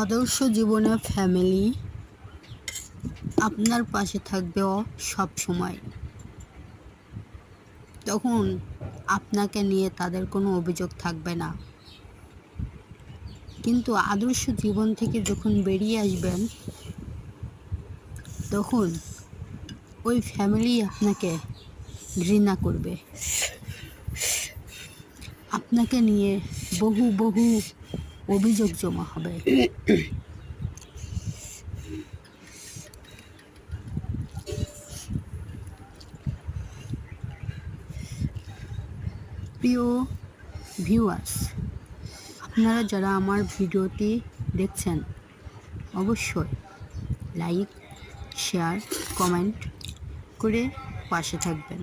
আদর্শ জীবনে ফ্যামিলি আপনার পাশে থাকবে সব সময়। তখন আপনাকে নিয়ে তাদের কোনো অভিযোগ থাকবে না। কিন্তু আদর্শ জীবন থেকে যখন বেরিয়ে আসবেন, তখন ওই ফ্যামিলি আপনাকে ঘৃণা করবে। আপনাকে নিয়ে বহু বহু অভিযোগ জমা হবে। প্রিয় ভিউয়ার্স আপনারা যারা আমার ভিডিওটি দেখছেন অবশ্যই লাইক শেয়ার কমেন্ট করে পাশে থাকবেন।